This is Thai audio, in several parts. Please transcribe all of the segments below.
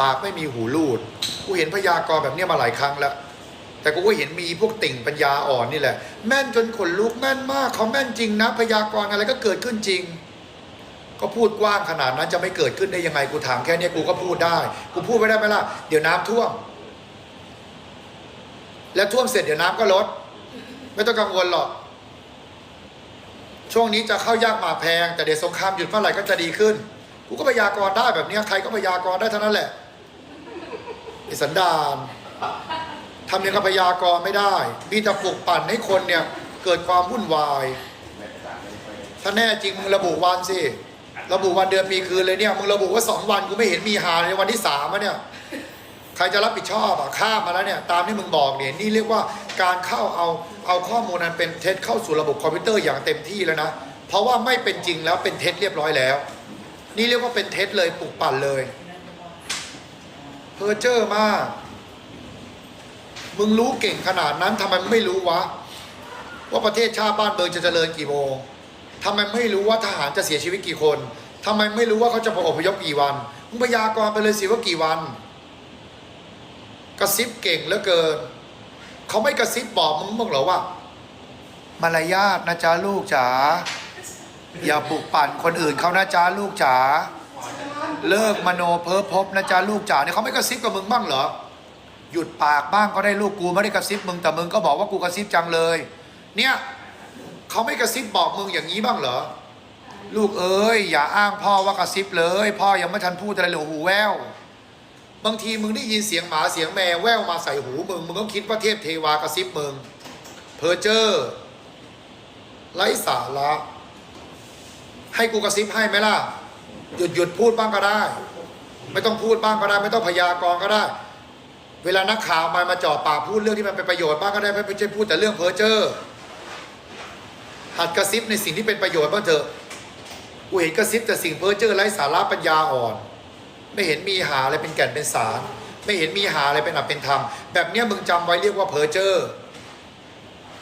ปากไม่มีหูรูด กูเห็นพยากรณ์แบบนี้มาหลายครั้งแล้ว แต่กูก็เห็นมีพวกติ่งปัญญาอ่อนนี่แหละ แม่นจนขนลุกแม่นมากเขาแม่นจริงนะ พยากรณ์อะไรก็เกิดขึ้นจริง ก็พูดกว้างขนาดนั้นจะไม่เกิดขึ้นได้ยังไงกูถามแค่นี้กูก็พูดได้ กูพูดไม่ได้ไหมล่ะ เดี๋ยวน้ำท่วม แล้วท่วมเสร็จเดี๋ยวน้ำก็ลด ไม่ต้องกังวลหรอกช่วงนี้จะเข้ายากมาแพง แต่เดี๋ยวสงครามหยุดเมื่อไหร่ก็จะดีขึ้น กูก็พยากรณ์ได้แบบนี้ใครก็พยากรณ์ได้เท่านั้นแหละ สันดานทำยังกับพยากรไม่ได้ มีแต่ปลุกปั่นให้คนเนี่ย เกิดความวุ่นวาย ถ้าแน่จริงมึงระบุวันสิ ระบุวันเดือนปีคืนเลยเนี่ย มึงระบุว่าสองวันกูไม่เห็นมีหาในวันที่สามอะเนี่ย ใครจะรับผิดชอบอะข้ามมาแล้วเนี่ย ตามที่มึงบอกเนี่ย นี่เรียกว่าการเข้าเอาเอาข้อมูลนั้นเป็นเท็จเข้าสู่ระบบคอมพิวเตอร์อย่างเต็มที่แล้วนะ เพราะว่าไม่เป็นจริงแล้วเป็นเท็จเรียบร้อยแล้ว นี่เรียกว่าเป็นเท็จเลยปลุกปั่นเลย เพอเจอร์มาก มึงรู้เก่งขนาดนั้นทำไมไม่รู้วะ ว่าประเทศชาติบ้านเมืองจะเจริญกี่โมงทำไมไม่รู้ว่าทหารจะเสียชีวิตกี่คนทำไมไม่รู้ว่าเขาจะอพยพกี่วันมึงพยากรณ์ไปเลยสิว่ากี่วัน กระซิบเก่งเหลือเกินเขาไม่กระซิบบอกมึงบ้างเหรอว่ามารยาทนะจ๊ะลูกจ๋าอย่าปลุกปั่นคนอื่นเขานะจ๊ะลูกจ๋า เลิกมโนเพ้อพบนะจ๊ะลูกจ๋าเนี่ยเขาไม่กระซิบกับมึงบ้างเหรอ หยุดปากบ้างก็ได้ลูกกูไม่ได้กระซิบมึงแต่มึงก็บอกว่ากูกระซิบจังเลย เนี่ยเขาไม่กระซิบบอกมึงอย่างนี้บ้างเหรอ ลูกเอ้ยอย่าอ้างพ่อว่ากระซิบเลย พ่อยังไม่ทันพูดอะไรเลยหูแววบางทีมึงได้ยินเสียงหมาเสียงแมวแววมาใส่หูมึงมึงก็คิดว่าเทพเทวากระซิบมึงเพอเจอร์ไร้สาระให้กูกระซิบให้ไหมล่ะ หยุดหยุดพูดบ้างก็ได้ ไม่ต้องพูดบ้างก็ได้ ไม่ต้องพยากรณ์ก็ได้ เวลานักข่าวมามาจ่อปากพูดเรื่องที่มันเป็นประโยชน์บ้างก็ได้ไม่ไม่ใช่พูดแต่เรื่องเพ้อเจ้อหัดกระซิบในสิ่งที่เป็นประโยชน์บ้างเถอะกูเห็นกระซิบแต่สิ่งเพ้อเจ้อไร้สาระปัญญาอ่อน ไม่เห็นมีหาอะไรเป็นแก่นเป็นสารไม่เห็นมีหาอะไรเป็นอับเป็นธรรมแบบเนี้ยมึงจำไว้เรียกว่าเพ้อเจ้อ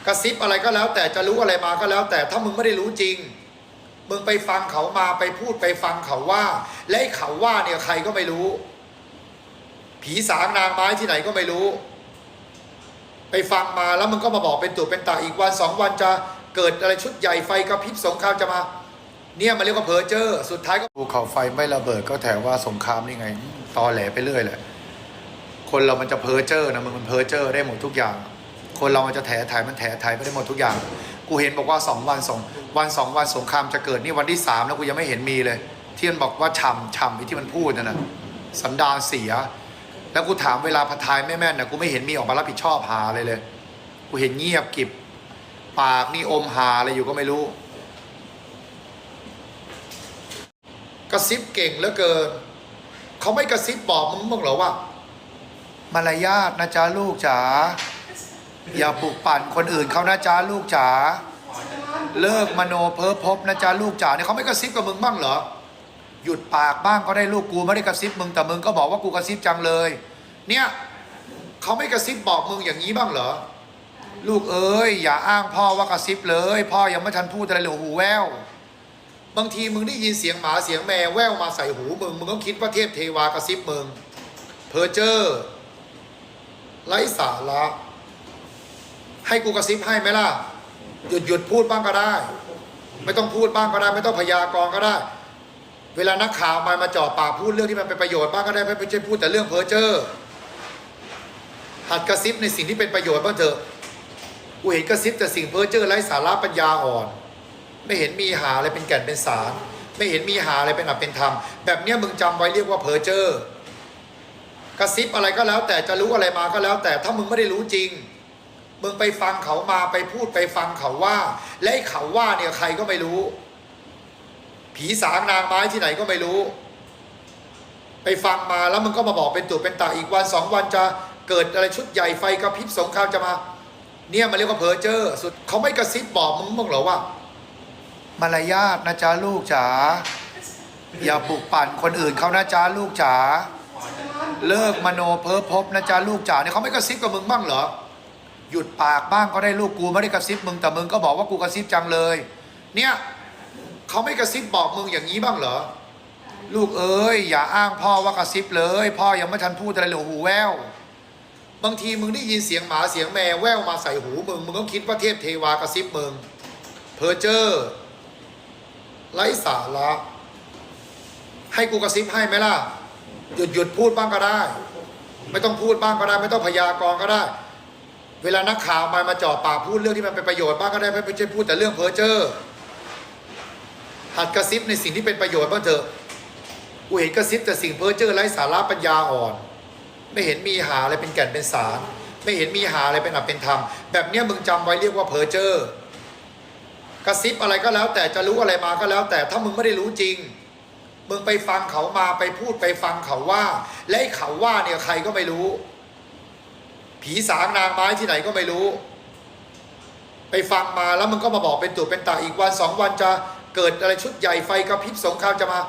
กระซิบอะไรก็แล้วแต่จะรู้อะไรมาก็แล้วแต่ถ้ามึงไม่ได้รู้จริง มึงไปฟังเขามาไปพูดไปฟังเขาว่า และเขาว่าเนี่ยใครก็ไม่รู้ ผีสางนางไม้ที่ไหนก็ไม่รู้ ไปฟังมาแล้วมึงก็มาบอกเป็นตัวเป็นตาอีกวันสองวันจะเกิดอะไรชุดใหญ่ไฟกระพริบสงครามจะมา เนี่ยมันเรียกว่าเพอเจอร์ สุดท้ายก็ภูเขาไฟไม่ระเบิดก็แถวว่าสงครามนี่ไงตอแหลไปเรื่อยแหละคนเรามันจะเพอเจอร์นะมึงมันเพอเจอร์ได้หมดทุกอย่าง คนเรามันจะแถถ่ายมันแถถ่ายไม่ได้หมดทุกอย่าง กูเห็นบอกว่าสองวันสองวันสองวันสงครามจะเกิดนี่วันที่สามแล้วกูยังไม่เห็นมีเลย ที่มันบอกว่าช่ำช่ำไอ้ที่มันพูดนั่นนะสันดานเสีย แล้วกูถามเวลาพะทายไม่แม่นะกูไม่เห็นมีออกมารับผิดชอบหาเลยเลย กูเห็นเงียบกิบปากนี่อมหาอะไรอยู่ก็ไม่รู้ กระซิบเก่งเหลือเกินเขาไม่กระซิบบอกมึงบ้างหรอว่ามารยาทนะจ๊ะลูกจ๋า อย่าปลุกปั่นคนอื่นเขานะจ๊ะลูกจ๋าเลิกมโนเพ้อพบนะจ๊ะลูกจ๋าเนี่ยเขาไม่กระซิบกับมึงบ้างเหรอหยุดปากบ้างก็ได้ลูกกูไม่ได้กระซิบมึงแต่มึงก็บอกว่ากูกระซิบจังเลย เนี่ยเขาไม่กระซิบบอกมึงอย่างนี้บ้างเหรอลูกเอ้ยอย่าอ้างพ่อว่ากระซิบเลย พ่อยังไม่ทันพูดอะไรเลยหูแววบางทีมึงได้ยินเสียงหมาเสียงแมวแววมาใส่หูมึงมึงก็คิดว่าเทพเทวากระซิบมึงเพอเจอร์ไร้สาระ ให้กูกระซิบให้ไหมล่ะ หยุดหยุดพูดบ้างก็ได้ ไม่ต้องพูดบ้างก็ได้ ไม่ต้องพยากรณ์ก็ได้ เวลานักข่าวมามาจ่อปากพูดเรื่องที่มันเป็นประโยชน์บ้างก็ได้ไม่ใช่พูดแต่เรื่องเพ้อเจ้อหัดกระซิบในสิ่งที่เป็นประโยชน์บ้างเถอะกูเห็นกระซิบแต่สิ่งเพ้อเจ้อไร้สาระปัญญาอ่อน ไม่เห็นมีหาอะไรเป็นแก่นเป็นสาร ไม่เห็นมีหาอะไรเป็นอับเป็นธรรม แบบเนี้ยมึงจำไว้เรียกว่าเพ้อเจ้อกระซิบอะไรก็แล้วแต่จะรู้อะไรมาก็แล้วแต่ถ้ามึงไม่ได้รู้จริง มึงไปฟังเขามาไปพูดไปฟังเขาว่า และเขาว่าเนี่ยใครก็ไม่รู้ ผีสางนางไม้ที่ไหนก็ไม่รู้ ไปฟังมาแล้วมึงก็มาบอกเป็นตัวเป็นตาอีกวันสองวันจะเกิดอะไรชุดใหญ่ไฟกระพริบสงครามจะมา เนี่ยมันเรียกว่าเพอเจอร์สุดเขาไม่กระซิบบอกมึงบ้างเหรอว่ามารยาทนะจ๊ะลูกจ๋าอย่าปลุกปั่นคนอื่นเขานะจ๊ะลูกจ๋าเลิกมโนเพ้อพบนะจ๊ะลูกจ๋าเนี่ยเขาไม่กระซิบกับมึงบ้างเหรอ หยุดปากบ้างก็ได้ลูกกูไม่ได้กระซิบมึงแต่มึงก็บอกว่ากูกระซิบจังเลย เนี่ยเขาไม่กระซิบบอกมึงอย่างนี้บ้างเหรอ ลูกเอ้ยอย่าอ้างพ่อว่ากระซิบเลย พ่อยังไม่ทันพูดอะไรเลยหูแววบางทีมึงได้ยินเสียงหมาเสียงแมวแววมาใส่หูมึงมึงก็คิดว่าเทพเทวากระซิบมึงเพอเจอร์ไร้สาระให้กูกระซิบให้ไหมล่ะหยุดหยุดพูดบ้างก็ได้ ไม่ต้องพูดบ้างก็ได้ ไม่ต้องพยากรก็ได้ เวลานักข่าวมามาจ่อปากพูดเรื่องที่มันเป็นประโยชน์บ้างก็ได้ไม่ไม่ใช่พูดแต่เรื่องเพ้อเจ้อหัดกระซิบในสิ่งที่เป็นประโยชน์บ้างเถอะกูเห็นกระซิบแต่สิ่งเพ้อเจ้อไร้สาระปัญญาอ่อน ไม่เห็นมีหาอะไรเป็นแก่นเป็นสาร ไม่เห็นมีหาอะไรเป็นอับเป็นธรรม แบบเนี้ยมึงจำไว้เรียกว่าเพ้อเจ้อกระซิบอะไรก็แล้วแต่จะรู้อะไรมาก็แล้ว แต่ถ้ามึงไม่ได้รู้จริง มึงไปฟังเขามาไปพูดไปฟังเขาว่า และไอ้เขาว่าเนี่ยใครก็ไม่รู้ ผีสางนางไม้ที่ไหนก็ไม่รู้ ไปฟังมาแล้วมึงก็มาบอกเป็นตุเป็นตาอีกวันสองวันจะเกิดอะไรชุดใหญ่ไฟกระพริบสงครามจะมา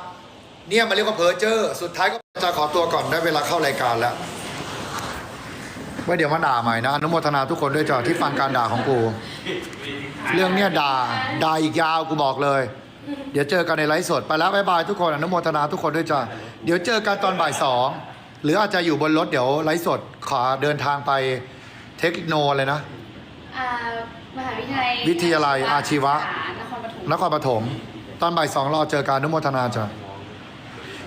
เนี่ยมันเรียกว่าเพอเจอร์ สุดท้ายก็จะขอตัวก่อนได้เวลาเข้ารายการแล้วไว้เดี๋ยวมาด่าใหม่นะอนุโมทนาทุกคนด้วยจ้ะที่ฟังการด่าของกู เรื่องเนี้ยด่าด่าอีกยาวกูบอกเลย เดี๋ยวเจอกันในไลฟ์สดไปแล้วบ๊ายบายทุกคนอนุโมทนาทุกคนด้วยจ้ะเดี๋ยวเจอกันตอนบ่ายสอง หรืออาจจะอยู่บนรถเดี๋ยวไลฟ์สดขอเดินทางไปเทคโนเลยนะ อ่ามหาวิทยาลัยวิทยาลัยอาชีวะ นครปฐมนครปฐมตอนบ่ายสองรอเจอการอนุโมทนาจ้ะ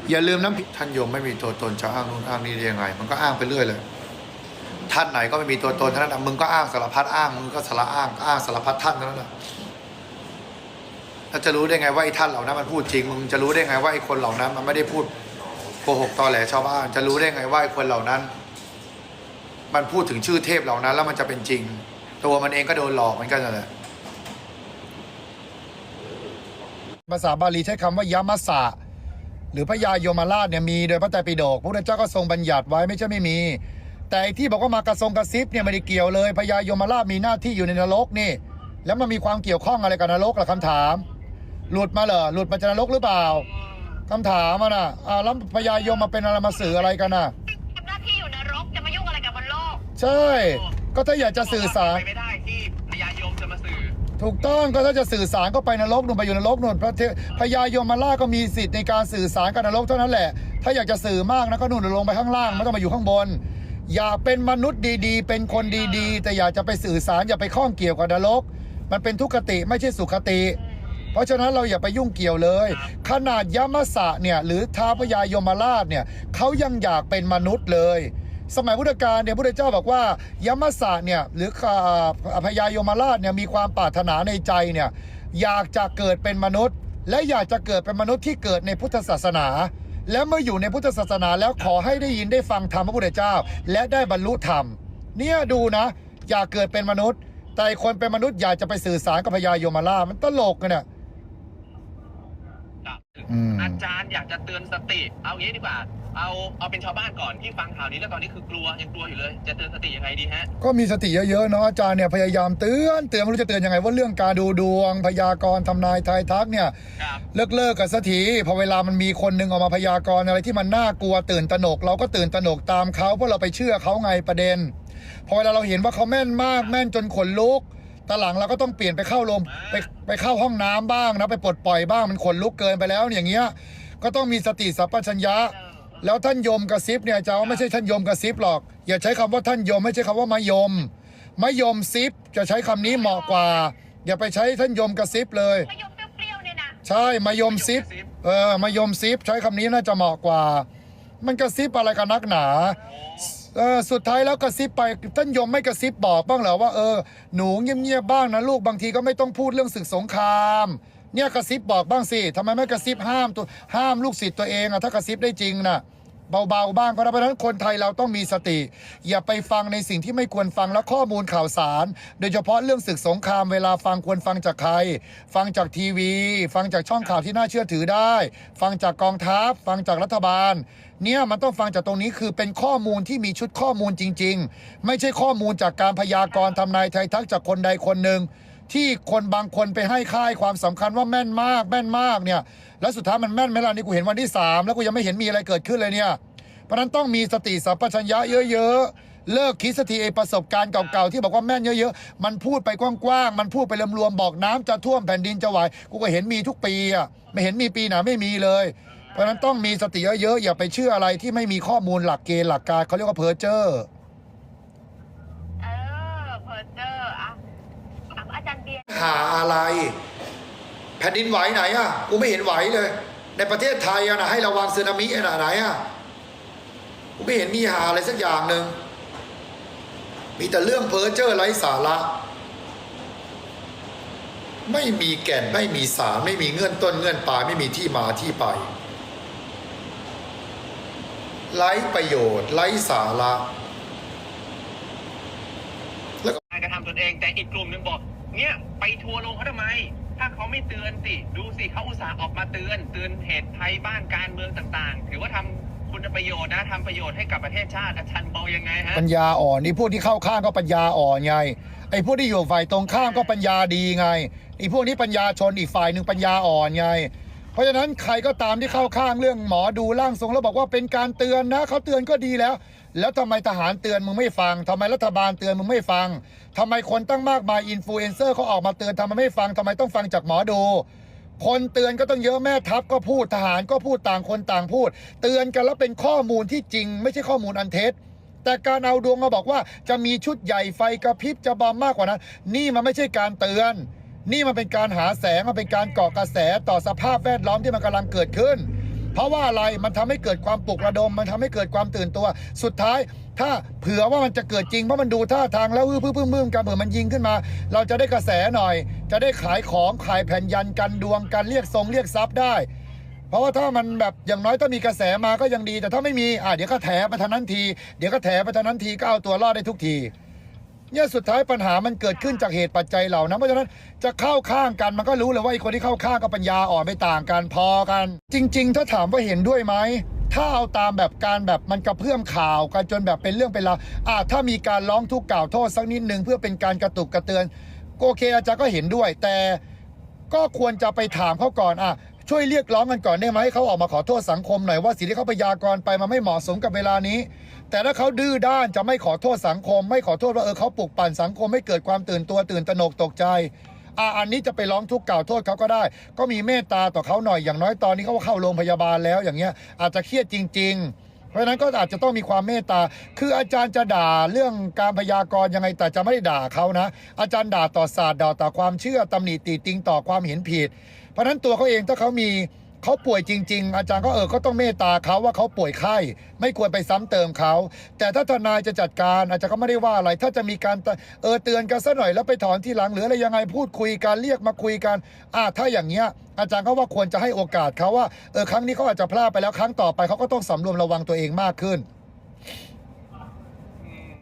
อย่าลืมน้ำพริกท่านโยมไม่มีตัวตนจะอ้างนู่นอ้างนี่ได้ยังไง มันก็อ้างไปเรื่อยเลยท่านไหนก็ไม่มีตัวตนท่านนั้นนะมึงก็อ้างสารพัดอ้างมึงก็สารอ้างอ้างสารพัดท่านเท่านั้นแหละแล้วจะรู้ได้ไงว่าไอ้ท่านเหล่านั้นมันพูดจริงมึงจะรู้ได้ไงว่าไอ้คนเหล่านั้นมันไม่ได้พูด โกหกตอแหลชาวบ้าน จะรู้ได้ไงว่าคนเหล่านั้น มันพูดถึงชื่อเทพเหล่านั้น แล้วมันจะเป็นจริง ตัวมันเองก็โดนหลอกเหมือนกันนั่นแหละภาษาบาลีใช้คำว่ายามัสะหรือพระยาโยมราชเนี่ยมีโดยพระไตรปิฎกพระพุทธเจ้าก็ทรงบัญญัติไว้ไม่ใช่ไม่มี แต่ที่บอกว่ามากระทรงกระซิบเนี่ยไม่ได้เกี่ยวเลยพระยาโยมราชมีหน้าที่อยู่ในนรกนี่ แล้วมันมีความเกี่ยวข้องอะไรกับนรกล่ะคำถาม หลุดมาเหรอหลุดมาจากนรกหรือเปล่า คำถามมันอะอ่าแล้วพญายมมาเป็นอะไรมาสื่ออะไรกันอะ ทำหน้าที่อยู่นรกจะมายุ่งอะไรกับบนโลกใช่ ก็ถ้าอยากจะสื่อสารไปไม่ได้ที่พญายมจะมาสื่อถูกต้องก็ถ้าจะสื่อสารก็ไปนรกนู่นไปอยู่นรกนู่นพระเทพญายมราชก็มีสิทธิ์ในการสื่อสารกับนรกเท่านั้นแหละ ถ้าอยากจะสื่อมากนะก็นู่นลงไปข้างล่างไม่ต้องมาอยู่ข้างบน อยากเป็นมนุษย์ดีๆ เป็นคนดีๆ แต่อยากจะไปสื่อสารอย่าไปข้องเกี่ยวกับนรก มันเป็นทุกขติไม่ใช่สุขติ เพราะฉะนั้นเราอย่าไปยุ่งเกี่ยวเลย ขนาดยมสะเนี่ยหรือท้าวพญายมราชเนี่ยเขายังอยากเป็นมนุษย์เลย สมัยพุทธกาลเนี่ยพระพุทธเจ้าบอกว่ายมสะเนี่ยหรืออ่าพญายมราชเนี่ยมีความปรารถนาในใจเนี่ยอยากจะเกิดเป็นมนุษย์ และอยากจะเกิดเป็นมนุษย์ที่เกิดในพุทธศาสนาและเมื่ออยู่ในพุทธศาสนาแล้วขอให้ได้ยินได้ฟังธรรมพระพุทธเจ้า และได้บรรลุธรรม เนี่ยดูนะ อยากเกิดเป็นมนุษย์ แต่อีกคนเป็นมนุษย์อยากจะไปสื่อสารกับพญายมราชมันตลกกันเนี่ย อืม อาจารย์อยากจะเตือนสติ เอางี้ดีกว่า เอาเอาเป็นชาวบ้านก่อนที่ฟังข่าวนี้แล้วตอนนี้คือกลัวยังกลัวอยู่เลย จะเตือนสติยังไงดีฮะ ก็มีสติเยอะๆเนาะอาจารย์เนี่ยพยายามเตือนเตือนไม่รู้จะเตือนยังไงว่าเรื่องการดูดวง พยากรณ์ทำนายทายทักเนี่ย ครับ เลิกเลิกกันสักทีพอเวลามันมีคนหนึ่งออกมาพยากรณ์อะไรที่มันน่ากลัวตื่นตระหนก เราก็ตื่นตระหนกตามเขาเพราะเราไปเชื่อเขาไงประเด็น พอเวลาเราเห็นว่าเขาแม่นมากแม่นจนขนลุก ตอนหลังเราก็ต้องเปลี่ยนไปเข้าลมไปไปเข้าห้องน้ำบ้างนะไปปลดปล่อยบ้างมันขนลุกเกินไปแล้วอย่างเงี้ยก็ต้องมีสติสัพพัญญะ แล้วท่านยมกระซิบเนี่ยอาจะว่าไม่ใช่ท่านยมกระซิบหรอก อย่าใช้คำว่าท่านยมไม่ใช่คำว่ามายมมายมซิบจะใช้คำนี้เหมาะกว่า อย่าไปใช้ท่านยมกระซิบเลยมายมเปรี้ยวๆเนี่ยนะใช่มายมซิบเออมายมซิบใช้คำนี้น่าจะเหมาะกว่า มันกระซิบอะไรกันนักหนา เออสุดท้ายแล้วกระซิบไปท่านยมไม่กระซิบบอกบ้างเหรอว่าเออหนูเงียบๆบ้างนะลูกบางทีก็ไม่ต้องพูดเรื่องศึกสงคราม เนี่ยกระซิบบอกบ้างสิทำไมไม่กระซิบห้ามตัวห้ามลูกศิษย์ตัวเองอะถ้ากระซิบได้จริงน่ะ เบาๆบ้างก็ได้เพราะฉะนั้นคนไทยเราต้องมีสติ อย่าไปฟังในสิ่งที่ไม่ควรฟังและข้อมูลข่าวสาร โดยเฉพาะเรื่องศึกสงครามเวลาฟังควรฟังจากใคร ฟังจากทีวี ฟังจากช่องข่าวที่น่าเชื่อถือได้ ฟังจากกองทัพ ฟังจากรัฐบาล เนี่ยมันต้องฟังจากตรงนี้คือเป็นข้อมูลที่มีชุดข้อมูลจริง ๆ ไม่ใช่ข้อมูลจากการพยากรณ์ทำนายไทยทักจากคนใดคนหนึ่ง ที่คนบางคนไปให้ค่ายความสำคัญว่าแม่นมากแม่นมากเนี่ยแล้วสุดท้ายมันแม่นไหมล่ะนี่กูเห็นวันที่สามแล้วกูยังไม่เห็นมีอะไรเกิดขึ้นเลยเนี่ยเพราะนั้นต้องมีสติสัพพัญญะเยอะๆ เลิกคิดสติไอประสบการณ์เก่าๆ ที่บอกว่าแม่นเยอะๆ มันพูดไปกว้างๆ มันพูดไปรวมๆ บอกน้ำจะท่วมแผ่นดินจะไหวกูก็เห็นมีทุกปีอะไม่เห็นมีปีไหนไม่มีเลย เพราะฉะนั้นต้องมีสติเยอะๆ อย่าไปเชื่ออะไรที่ไม่มีข้อมูลหลักเกณฑ์หลักการเขาเรียกว่าเพอร์เจอร์ เออเพอร์เจอร์อะอะอาจารย์เบียร์ หาอะไร แผ่นดินไหวไหนอะกูไม่เห็นไหวเลย ในประเทศไทยอะนะให้ระวังสึนามิอะนะไหนอะกูไม่เห็นมีหาอะไรสักอย่างหนึ่งมีแต่เรื่องเพ้อเจ้อไร้สาระ ไม่มีแก่นไม่มีสารไม่มีเงื่อนต้นเงื่อนปลายไม่มีที่มาที่ไปไร้ประโยชน์ไร้สาระการกระทำตนเองแต่อีกกลุ่มหนึ่งบอก เนี่ยไปทัวร์ลงเขาทำไม ถ้าเขาไม่เตือนสิ ดูสิเขาอุตส่าห์ออกมาเตือน เตือนเหตุภัยบ้านการเมืองต่างๆ ถือว่าทำคุณประโยชน์นะทำประโยชน์ให้กับประเทศชาติอาจารย์มองยังไงฮะปัญญาอ่อนนี่พวกที่เข้าข้างก็ปัญญาอ่อนไงไอ้พวกที่อยู่ฝ่ายตรงข้ามก็ปัญญาดีไงไอ้พวกนี้ปัญญาชนอีกฝ่ายหนึ่งปัญญาอ่อนไง เพราะฉะนั้นใครก็ตามที่เข้าข้างเรื่องหมอดูร่างทรงแล้วบอกว่าเป็นการเตือนนะเขาเตือนก็ดีแล้ว แล้วทำไมทหารเตือนมึงไม่ฟังทำไมรัฐบาลเตือนมึงไม่ฟังทำไมคนตั้งมากมายอินฟลูเอนเซอร์เขาออกมาเตือนทำไมไม่ฟังทำไมต้องฟังจากหมอดู คนเตือนก็ต้องเยอะแม่ทัพก็พูดทหารก็พูดต่างคนต่างพูด เตือนกันแล้วเป็นข้อมูลที่จริง ไม่ใช่ข้อมูลอันเท็จแต่การเอาดวงมาบอกว่าจะมีชุดใหญ่ไฟกระพริบจะบอมมากกว่านั้น นี่มันไม่ใช่การเตือน นี่มันเป็นการหาแสงมันเป็นการเกาะกระแสต่อสภาพแวดล้อมที่มันกำลังเกิดขึ้น เพราะว่าอะไรมันทำให้เกิดความปลุกระดม มันทำให้เกิดความตื่นตัว สุดท้าย ถ้าเผื่อว่ามันจะเกิดจริงเพราะมันดูท่าทางแล้วอื้อพึ่มพึ่มพึ่มกันเผื่อมันยิงขึ้นมา เราจะได้กระแสหน่อย จะได้ขายของขายแผ่นยันกันดวงกันเรียกทรงเรียกทรัพย์ได้ เพราะว่าถ้ามันแบบอย่างน้อยถ้ามีกระแสมาก็ยังดี แต่ถ้าไม่มีอะเดี๋ยวก็แถไปทางนั้นที เดี๋ยวก็แถไปทางนั้นทีก็เอาตัวรอดได้ทุกที เนี่ยสุดท้ายปัญหามันเกิดขึ้นจากเหตุปัจจัยเหล่านั้นเพราะฉะนั้นจะเข้าข้างกันมันก็รู้เลยว่าไอ้คนที่เข้าข้างกับปัญญาอ่อนไม่ต่างกันพอกัน จริง ๆ ถ้าถามว่าเห็นด้วยไหมถ้าเอาตามแบบการแบบมันกระเพื่อมข่าวกันจนแบบเป็นเรื่องเป็นราวอะถ้ามีการร้องทุกข์กล่าวโทษสักนิดหนึ่งเพื่อเป็นการกระตุกกระเตือนโอเคอาจารย์ก็เห็นด้วย แต่ก็ควรจะไปถามเขาก่อนอะ ช่วยเรียกร้องกันก่อนได้ไหมให้เขาออกมาขอโทษสังคมหน่อยว่าสิ่งที่เขาพยากรณ์ไปมันไม่เหมาะสมกับเวลานี้ แต่ถ้าเขาดื้อด้านจะไม่ขอโทษสังคม ไม่ขอโทษว่าเออเขาปลุกปั่นสังคมให้เกิดความตื่นตัวตื่นตระหนกตกใจอ่าอันนี้จะไปร้องทุกข์กล่าวโทษเขาก็ได้ ก็มีเมตตาต่อเขาหน่อยอย่างน้อยตอนนี้เขาเข้าโรงพยาบาลแล้วอย่างเงี้ยอาจจะเครียดจริง ๆ เพราะฉะนั้นก็อาจจะต้องมีความเมตตา คืออาจารย์จะด่าเรื่องการพยากรณ์ยังไงแต่จะไม่ได้ด่าเขานะ อาจารย์ด่าต่อศาสตร์ด่าต่อความเชื่อตำหนิติติงต่อความเห็นผิด เพราะฉะนั้นตัวเขาเองถ้าเขามี เขาป่วยจริง ๆ อาจารย์ก็เออก็ต้องเมตตาเขาว่าเขาป่วยไข้ ไม่ควรไปซ้ำเติมเขาแต่ถ้าทนายจะจัดการอาจารย์ก็ไม่ได้ว่าอะไร ถ้าจะมีการเตเออเตือนกันซะหน่อยแล้วไปถอนทีหลังหรืออะไรยังไงพูดคุยกันเรียกมาคุยกันอ่าถ้าอย่างเงี้ยอาจารย์ก็ว่าควรจะให้โอกาสเขาว่าเออครั้งนี้เขาอาจจะพลาดไปแล้วครั้งต่อไปเขาก็ต้องสำรวมระวังตัวเองมากขึ้น